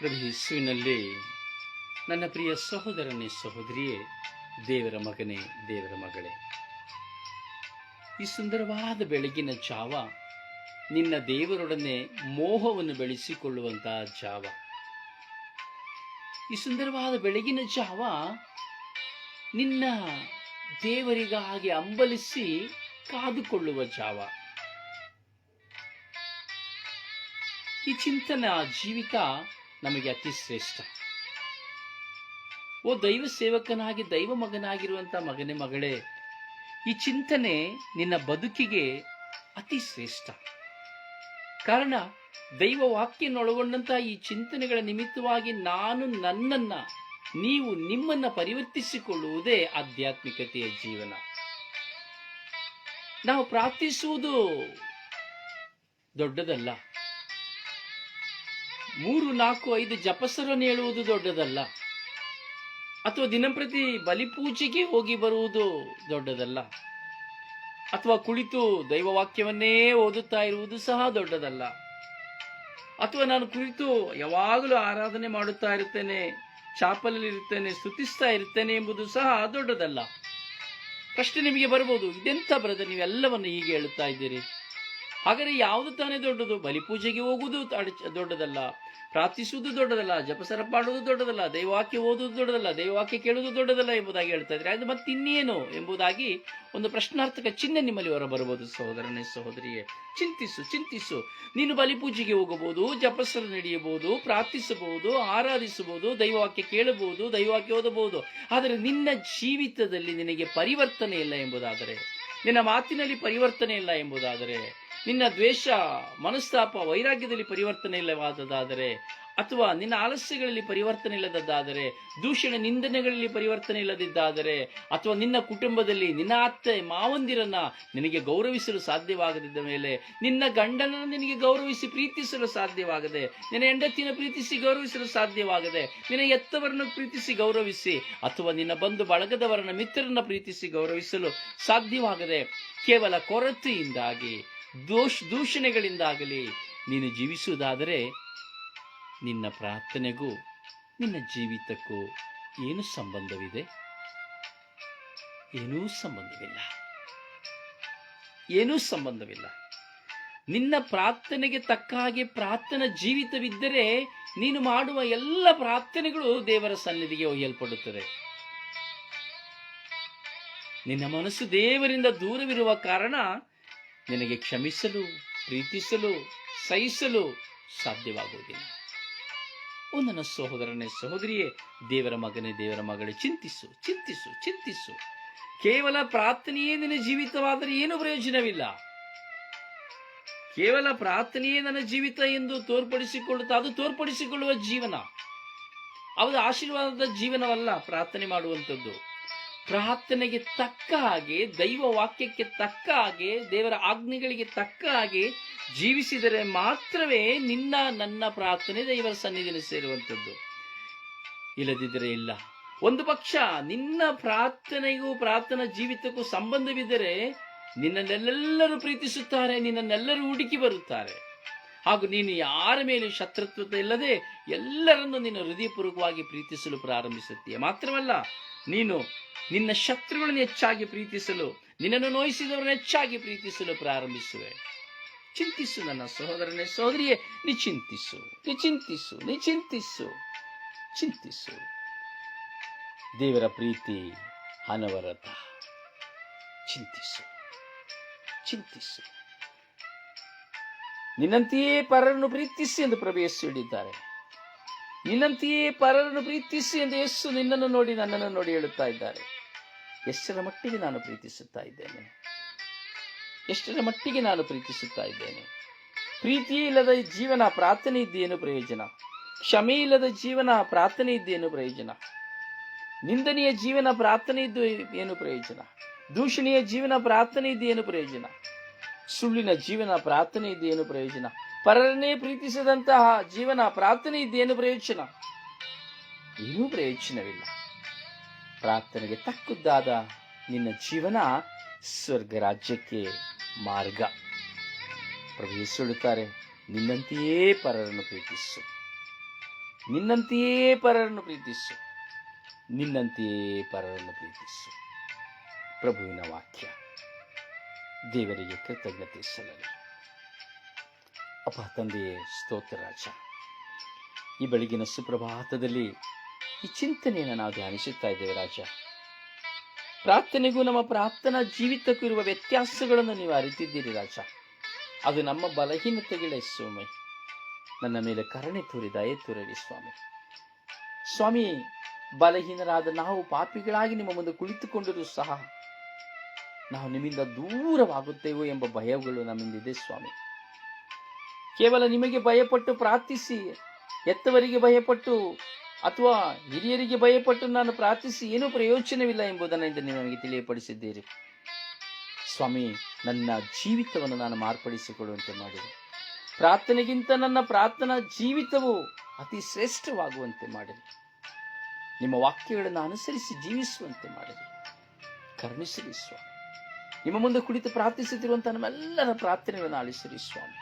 ಪ್ರಭು ಯೇಸುವಿನಲ್ಲಿ, ನನ್ನ ಪ್ರಿಯ ಸಹೋದರನೇ ಸಹೋದರಿಯೇ, ದೇವರ ಮಗನೇ, ದೇವರ ಮಗಳೇ. ಈ ಸುಂದರವಾದ ಬೆಳಗಿನ ಜಾವ, ನಿನ್ನ ದೇವರೊಡನೆ ಮೋಹವನ್ನು ಬೆಳೆಸಿಕೊಳ್ಳುವಂತಹ ಜಾವ. ಈ ಸುಂದರವಾದ ಬೆಳಗಿನ ಜಾವ, ನಿನ್ನ ದೇವರಿಗಾಗಿ ಅಂಬಲಿಸಿ ಕಾದುಕೊಳ್ಳುವ ಜಾವ. ಈ ಚಿಂತನ ಜೀವಿತ ನಮಗೆ ಅತಿ ಶ್ರೇಷ್ಠ. ಓ ದೈವ ಸೇವಕನಾಗಿ, ದೈವ ಮಗನಾಗಿರುವಂಥ ಮಗನೇ ಮಗಳೇ, ಈ ಚಿಂತನೆ ನಿನ್ನ ಬದುಕಿಗೆ ಅತಿ ಶ್ರೇಷ್ಠ. ಕಾರಣ ದೈವ ವಾಕ್ಯನೊಳಗೊಂಡಂತಹ ಈ ಚಿಂತನೆಗಳ ನಿಮಿತ್ತವಾಗಿ ನಾನು ನನ್ನನ್ನ, ನೀವು ನಿಮ್ಮನ್ನ ಪರಿವರ್ತಿಸಿಕೊಳ್ಳುವುದೇ ಆಧ್ಯಾತ್ಮಿಕತೆಯ ಜೀವನ. ನಾವು ಪ್ರಾರ್ಥಿಸುವುದು ದೊಡ್ಡದಲ್ಲ. ಮೂರು ನಾಲ್ಕು ಐದು ಜಪಸರನ್ನು ಹೇಳುವುದು ದೊಡ್ಡದಲ್ಲ. ಅಥವಾ ದಿನಂಪ್ರತಿ ಬಲಿಪೂಜೆಗೆ ಹೋಗಿ ಬರುವುದು ದೊಡ್ಡದಲ್ಲ. ಅಥವಾ ಕುಳಿತು ದೈವವಾಕ್ಯವನ್ನೇ ಓದುತ್ತಾ ಇರುವುದು ಸಹ ದೊಡ್ಡದಲ್ಲ. ಅಥವಾ ನಾನು ಕುಳಿತು ಯಾವಾಗಲೂ ಆರಾಧನೆ ಮಾಡುತ್ತಾ ಇರುತ್ತೇನೆ ಚಾಪಲಲ್ಲಿ ಇರುತ್ತೇನೆ ಸ್ತುತಿಸ್ತಾ ಇರ್ತೇನೆ ಎಂಬುದು ಸಹ ದೊಡ್ಡದಲ್ಲ. ಪ್ರಶ್ನೆ ನಿಮಗೆ ಬರ್ಬೋದು ಇದೆಂತ ಬ್ರದರ್, ನೀವೆಲ್ಲವನ್ನು ಹೀಗೆ ಹೇಳುತ್ತಾ ಇದ್ದೀರಿ? ಹಾಗಾದರೆ ಯಾವುದು ತಾನೇ ದೊಡ್ಡದು? ಬಲಿಪೂಜೆಗೆ ಹೋಗುವುದು ದೊಡ್ಡದಲ್ಲ. ಪ್ರಾರ್ಥಿಸುವುದು ದೊಡ್ಡದಲ್ಲ. ಜಪಸರ ಪಾಡುವುದು ದೊಡ್ಡದಲ್ಲ. ದೈವಾಕ್ಯ ಓದುವುದು ದೊಡ್ಡದಲ್ಲ. ದೈವಾಕ್ಯ ಕೇಳುವುದು ದೊಡ್ಡದಲ್ಲ ಎಂಬುದಾಗಿ ಹೇಳ್ತಾ ಇದ್ರೆ ಅದು ಮತ್ತಿನ್ನೇನು ಎಂಬುದಾಗಿ ಒಂದು ಪ್ರಶ್ನಾರ್ಥಕ ಚಿಹ್ನೆ ನಿಮ್ಮಲ್ಲಿ ಹೊರ ಬರಬಹುದು ಸಹೋದರನೇ, ಸಹೋದರಿಯೇ. ಚಿಂತಿಸು ಚಿಂತಿಸು. ನೀನು ಬಲಿಪೂಜೆಗೆ ಹೋಗಬಹುದು ಜಪಸರ ನಡೆಯಬಹುದು, ಪ್ರಾರ್ಥಿಸಬಹುದು, ಆರಾಧಿಸಬಹುದು ದೈವಾಕ್ಯ ಕೇಳಬಹುದು ದೈವಾಕ್ಯ ಓದಬಹುದು. ಆದರೆ ನಿನ್ನ ಜೀವಿತದಲ್ಲಿ ನಿನಗೆ ಪರಿವರ್ತನೆ ಇಲ್ಲ ಎಂಬುದಾದರೆ, ನಿನ್ನ ಮಾತಿನಲ್ಲಿ ಪರಿವರ್ತನೆ ಇಲ್ಲ ಎಂಬುದಾದರೆ ನಿನ್ನ ದ್ವೇಷ, ಮನಸ್ತಾಪ, ವೈರಾಗ್ಯದಲ್ಲಿ ಪರಿವರ್ತನೆ ಇಲ್ಲವಾದದಾದರೆ ಅಥವಾ ನಿನ್ನ ಆಲಸ್ಯಗಳಲ್ಲಿ ಪರಿವರ್ತನೆ ಇಲ್ಲದದ್ದಾದರೆ, ದೂಷಣ ನಿಂದನೆಗಳಲ್ಲಿ ಪರಿವರ್ತನೆ ಇಲ್ಲದಿದ್ದಾದರೆ ಅಥವಾ ನಿನ್ನ ಕುಟುಂಬದಲ್ಲಿ ನಿನ್ನ ಅತ್ತೆ, ಮಾವಂದಿರನ್ನ ನಿನಗೆ ಗೌರವಿಸಲು ಸಾಧ್ಯವಾಗದಿದ್ದ ಮೇಲೆ, ನಿನ್ನ ಗಂಡನನ್ನು ನಿನಗೆ ಗೌರವಿಸಿ ಪ್ರೀತಿಸಲು ಸಾಧ್ಯವಾಗದೆ, ನಿನ್ನ ಹೆಂಡತಿನ ಪ್ರೀತಿಸಿ ಗೌರವಿಸಲು ಸಾಧ್ಯವಾಗದೆ, ನಿನ್ನ ಎತ್ತವರನ್ನು ಪ್ರೀತಿಸಿ ಗೌರವಿಸಿ ಅಥವಾ ನಿನ್ನ ಬಂಧು ಬಳಗದವರನ್ನ, ಮಿತ್ರರನ್ನ ಪ್ರೀತಿಸಿ ಗೌರವಿಸಲು ಸಾಧ್ಯವಾಗದೆ ಕೇವಲ ಕೊರತೆಯಿಂದಾಗಿ ದೋಷ, ದೂಷಣೆಗಳಿಂದಾಗಲಿ ನೀನು ಜೀವಿಸುವುದಾದರೆ ನಿನ್ನ ಪ್ರಾರ್ಥನೆಗೂ ನಿನ್ನ ಜೀವಿತಕ್ಕೂ ಏನು ಸಂಬಂಧವಿದೆ? ಏನೂ ಸಂಬಂಧವಿಲ್ಲ. ಏನೂ ಸಂಬಂಧವಿಲ್ಲ. ನಿನ್ನ ಪ್ರಾರ್ಥನೆಗೆ ತಕ್ಕ ಹಾಗೆ ಪ್ರಾರ್ಥನಾ ಜೀವಿತವಿದ್ದರೆ ನೀನು ಮಾಡುವ ಎಲ್ಲ ಪ್ರಾರ್ಥನೆಗಳು ದೇವರ ಸನ್ನಿಧಿಗೆ ಒಯ್ಯಲ್ಪಡುತ್ತದೆ ನಿನ್ನ ಮನಸ್ಸು ದೇವರಿಂದ ದೂರವಿರುವ ಕಾರಣ ನಿನಗೆ ಕ್ಷಮಿಸಲು, ಪ್ರೀತಿಸಲು, ಸಹಿಸಲು ಸಾಧ್ಯವಾಗುವುದಿಲ್ಲ. ಓ ನನ್ನ ಸಹೋದರನೇ ಸಹೋದರಿಯೇ, ದೇವರ ಮಗನೇ ದೇವರ ಮಗಳೇ, ಚಿಂತಿಸು ಚಿಂತಿಸು ಚಿಂತಿಸು. ಕೇವಲ ಪ್ರಾರ್ಥನೆಯೇ ನಿನ್ನ ಜೀವಿತವಾದರೆ ಏನು ಪ್ರಯೋಜನವಿಲ್ಲ. ಕೇವಲ ಪ್ರಾರ್ಥನೆಯೇ ನನ್ನ ಜೀವಿತ ಎಂದು ತೋರ್ಪಡಿಸಿಕೊಳ್ಳುತ್ತಾ, ಅದು ತೋರ್ಪಡಿಸಿಕೊಳ್ಳುವ ಜೀವನ. ಅದು ಆಶೀರ್ವಾದದ ಜೀವನವಲ್ಲ ಪ್ರಾರ್ಥನೆ ಮಾಡುವಂಥದ್ದು. ಪ್ರಾರ್ಥನೆಗೆ ತಕ್ಕ ಹಾಗೆ, ದೈವ ವಾಕ್ಯಕ್ಕೆ ತಕ್ಕ ಹಾಗೆ, ದೇವರ ಆಜ್ಞೆಗಳಿಗೆ ತಕ್ಕ ಹಾಗೆ ಜೀವಿಸಿದರೆ ಮಾತ್ರವೇ ನಿನ್ನ, ನನ್ನ ಪ್ರಾರ್ಥನೆ ದೈವರ ಸನ್ನಿಧಿಯಲ್ಲಿ ಸೇರುವಂಥದ್ದು. ಇಲ್ಲದಿದ್ದರೆ ಇಲ್ಲ. ಒಂದು ಪಕ್ಷ ನಿನ್ನ ಪ್ರಾರ್ಥನೆಗೂ, ಪ್ರಾರ್ಥನಾ ಜೀವಿತಕ್ಕೂ ಸಂಬಂಧವಿದ್ದರೆ ನಿನ್ನನ್ನೆಲ್ಲರೂ ಪ್ರೀತಿಸುತ್ತಾರೆ, ನಿನ್ನನ್ನೆಲ್ಲರೂ ಹುಡುಕಿ ಬರುತ್ತಾರೆ. ಹಾಗೂ ನೀನು ಯಾರ ಮೇಲೆ ಶತ್ರುತ್ವತೆ ಇಲ್ಲದೆ ಎಲ್ಲರನ್ನು ನಿನ್ನ ಹೃದಯಪೂರ್ವಕವಾಗಿ ಪ್ರೀತಿಸಲು ಪ್ರಾರಂಭಿಸುತ್ತೀಯ. ಮಾತ್ರವಲ್ಲ, ನೀನು ನಿನ್ನ ಶತ್ರುಗಳನ್ನು ಹೆಚ್ಚಾಗಿ ಪ್ರೀತಿಸಲು, ನಿನ್ನನ್ನು ನೋಯಿಸಿದವರನ್ನು ಹೆಚ್ಚಾಗಿ ಪ್ರೀತಿಸಲು ಪ್ರಾರಂಭಿಸುವೆ. ಚಿಂತಿಸು ನನ್ನ ಸಹೋದರನೇ, ಸಹೋದರಿಯೇ, ನೀ ಚಿಂತಿಸು ನೀ ಚಿಂತಿಸು ನೀ ಚಿಂತಿಸು ಚಿಂತಿಸು. ದೇವರ ಪ್ರೀತಿ ಅನವರತ. ಚಿಂತಿಸು ಚಿಂತಿಸು. ನಿನ್ನಂತೆಯೇ ಪರರನ್ನು ಪ್ರೀತಿಸಿ ಎಂದು ಪ್ರವೇಶ ಹೇಳಿದ್ದಾರೆ. ನಿನ್ನಂತೆಯೇ ಪರರನ್ನು ಪ್ರೀತಿಸಿ ಎಂದು ಯೇಸು ನಿನ್ನನ್ನು ನೋಡಿ ನನ್ನನ್ನು ನೋಡಿ ಹೇಳುತ್ತಾ ಇದ್ದಾರೆ. ಎಷ್ಟರ ಮಟ್ಟಿಗೆ ನಾನು ಪ್ರೀತಿಸುತ್ತಾ ಇದ್ದೇನೆ? ಎಷ್ಟರ ಮಟ್ಟಿಗೆ ನಾನು ಪ್ರೀತಿಸುತ್ತಾ ಇದ್ದೇನೆ? ಪ್ರೀತಿಯೇ ಇಲ್ಲದ ಜೀವನ, ಪ್ರಾರ್ಥನೆ ಇದ್ದೇನು ಪ್ರಯೋಜನ? ಕ್ಷಮೆ ಇಲ್ಲದ ಜೀವನ, ಪ್ರಾರ್ಥನೆ ಇದ್ದೇನು ಪ್ರಯೋಜನ? ನಿಂದನೆಯ ಜೀವನ, ಪ್ರಾರ್ಥನೆ ಇದ್ದು ಏನು ಪ್ರಯೋಜನ? ದೂಷಣೀಯ ಜೀವನ, ಪ್ರಾರ್ಥನೆ ಇದ್ದೇನು ಪ್ರಯೋಜನ? ಸುಳ್ಳಿನ ಜೀವನ, ಪ್ರಾರ್ಥನೆ ಇದ್ದೇನು ಪ್ರಯೋಜನ? ಪರರನ್ನೇ ಪ್ರೀತಿಸದಂತಹ ಜೀವನ, ಪ್ರಾರ್ಥನೆ ಇದ್ದೇನು ಪ್ರಯೋಜನ? ಏನೂ ಪ್ರಯೋಜನವಿಲ್ಲ. ಪ್ರಾರ್ಥನೆಗೆ ತಕ್ಕುದಾದ ನಿನ್ನ ಜೀವನ ಸ್ವರ್ಗ ರಾಜ್ಯಕ್ಕೆ ಮಾರ್ಗ ಪ್ರವೇಶಿಸುತ್ತಾರೆ ನಿನ್ನಂತೆಯೇ ಪರರನ್ನು ಪ್ರೀತಿಸು. ನಿನ್ನಂತೆಯೇ ಪರರನ್ನು ಪ್ರೀತಿಸು. ನಿನ್ನಂತೆಯೇ ಪರರನ್ನು ಪ್ರೀತಿಸು. ಪ್ರಭುವಿನ ವಾಕ್ಯ, ದೇವರಿಗೆ ಕೃತಜ್ಞತೆ ಸಲ್ಲಲಿ. ಅಪ ತಂದೆಯೇ, ಸ್ತೋತ್ರ ರಾಜ. ಈ ಬೆಳಗಿನ ಸುಪ್ರಭಾತದಲ್ಲಿ ಈ ಚಿಂತನೆಯನ್ನು ನಾವು ಧ್ಯಾನಿಸುತ್ತಾ ಇದ್ದೇವೆ ರಾಜ. ಪ್ರಾರ್ಥನೆಗೂ ನಮ್ಮ ಪ್ರಾರ್ಥನಾ ಜೀವಿತಕ್ಕೂ ಇರುವ ವ್ಯತ್ಯಾಸಗಳನ್ನು ನೀವು ಅರಿತಿದ್ದೀರಿ ರಾಜ. ಅದು ನಮ್ಮ ಬಲಹೀನತೆಗಳೇ ಸ್ವಾಮಿ ನನ್ನ ಮೇಲೆ ಕರುಣೆ ತೋರಿ, ದಯೆ ತೋರಲಿ ಸ್ವಾಮಿ. ಸ್ವಾಮಿ, ಬಲಹೀನರಾದ ನಾವು ಪಾಪಿಗಳಾಗಿ ನಿಮ್ಮ ಮುಂದೆ ಕುಳಿತುಕೊಂಡರೂ ಸಹ ನಾವು ನಿಮ್ಮಿಂದ ದೂರವಾಗುತ್ತೇವೋ ಎಂಬ ಭಯಗಳು ನಮ್ಮಿಂದಿದೆ ಸ್ವಾಮಿ. ಕೇವಲ ನಿಮಗೆ ಭಯಪಟ್ಟು ಪ್ರಾರ್ಥಿಸಿ, ಎತ್ತವರಿಗೆ ಭಯಪಟ್ಟು ಅಥವಾ ಹಿರಿಯರಿಗೆ ಭಯಪಟ್ಟು ನಾನು ಪ್ರಾರ್ಥಿಸಿ ಏನೂ ಪ್ರಯೋಜನವಿಲ್ಲ ಎಂಬುದನ್ನು ಇಂದು ನೀವು ನನಗೆ ತಿಳಿಯಪಡಿಸಿದ್ದೀರಿ. ಸ್ವಾಮಿ, ನನ್ನ ಜೀವಿತವನ್ನು ನಾನು ಮಾರ್ಪಡಿಸಿಕೊಳ್ಳುವಂತೆ ಮಾಡಿದೆ ಪ್ರಾರ್ಥನೆಗಿಂತ ನನ್ನ ಪ್ರಾರ್ಥನಾ ಜೀವಿತವು ಅತಿ ಶ್ರೇಷ್ಠವಾಗುವಂತೆ ಮಾಡಿದೆ ನಿಮ್ಮ ವಾಕ್ಯಗಳನ್ನು ಅನುಸರಿಸಿ ಜೀವಿಸುವಂತೆ ಮಾಡಿದೆ ಕರುಣಿಸಿರಿ ಸ್ವಾಮಿ. ನಿಮ್ಮ ಮುಂದೆ ಕುಳಿತು ಪ್ರಾರ್ಥಿಸುತ್ತಿರುವಂತಹ ನಮ್ಮೆಲ್ಲರ ಪ್ರಾರ್ಥನೆಗಳನ್ನು ಆಲಿಸಿರಿ ಸ್ವಾಮಿ.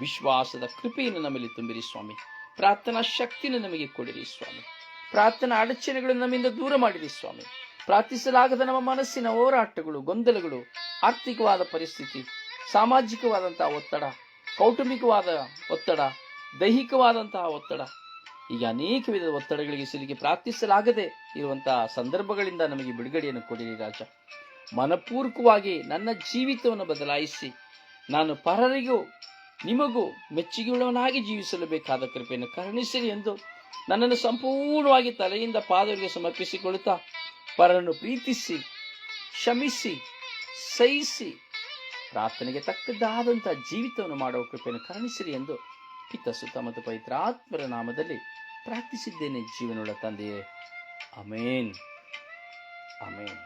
ವಿಶ್ವಾಸದ ಕೃಪೆಯನ್ನು ನಮ್ಮಲ್ಲಿ ತುಂಬಿರಿ ಸ್ವಾಮಿ. ಪ್ರಾರ್ಥನಾ ಶಕ್ತಿಯನ್ನು ನಮಗೆ ಕೊಡಿರಿ ಸ್ವಾಮಿ. ಪ್ರಾರ್ಥನಾ ಅಡಚಣೆಗಳನ್ನು ನಮ್ಮಿಂದ ದೂರ ಮಾಡಿರಿ ಸ್ವಾಮಿ. ಪ್ರಾರ್ಥಿಸಲಾಗದ ನಮ್ಮ ಮನಸ್ಸಿನ ಹೋರಾಟಗಳು, ಗೊಂದಲಗಳು, ಆರ್ಥಿಕವಾದ ಪರಿಸ್ಥಿತಿ, ಸಾಮಾಜಿಕವಾದಂತಹ ಒತ್ತಡ, ಕೌಟುಂಬಿಕವಾದ ಒತ್ತಡ, ದೈಹಿಕವಾದಂತಹ ಒತ್ತಡ ಈಗ ಅನೇಕ ವಿಧದ ಒತ್ತಡಗಳಿಗೆ ಸಿಲುಕಿ ಪ್ರಾರ್ಥಿಸಲಾಗದೆ ಇರುವಂತಹ ಸಂದರ್ಭಗಳಿಂದ ನಮಗೆ ಬಿಡುಗಡೆಯನ್ನು ಕೊಡಿರಿ ರಾಜ. ಮನಪೂರ್ವಕವಾಗಿ ನನ್ನ ಜೀವಿತವನ್ನು ಬದಲಾಯಿಸಿ ನಾನು ಪರರಿಗೂ ನಿಮಗೂ ಮೆಚ್ಚುಗೆಯುಳ್ಳವನಾಗಿ ಜೀವಿಸಲು ಬೇಕಾದ ಕೃಪೆಯನ್ನು ಕರುಣಿಸಿರಿ ಎಂದು ನನ್ನನ್ನು ಸಂಪೂರ್ಣವಾಗಿ ತಲೆಯಿಂದ ಪಾದವರಿಗೆ ಸಮರ್ಪಿಸಿಕೊಳ್ಳುತ್ತಾ ಪರನ್ನು ಪ್ರೀತಿಸಿ, ಕ್ಷಮಿಸಿ, ಸಹಿಸಿ, ಪ್ರಾರ್ಥನೆಗೆ ತಕ್ಕದ್ದಾದಂಥ ಜೀವಿತವನ್ನು ಮಾಡುವ ಕೃಪೆಯನ್ನು ಕರುಣಿಸಿರಿ ಎಂದು ಪಿತ ಸುತ್ತ ಮತ್ತು ಪವಿತ್ರಾತ್ಮರ ನಾಮದಲ್ಲಿ ಪ್ರಾರ್ಥಿಸಿದ್ದೇನೆ ಜೀವನೋಳ ತಂದೆಯೇ. ಅಮೇನ್. ಅಮೇನ್.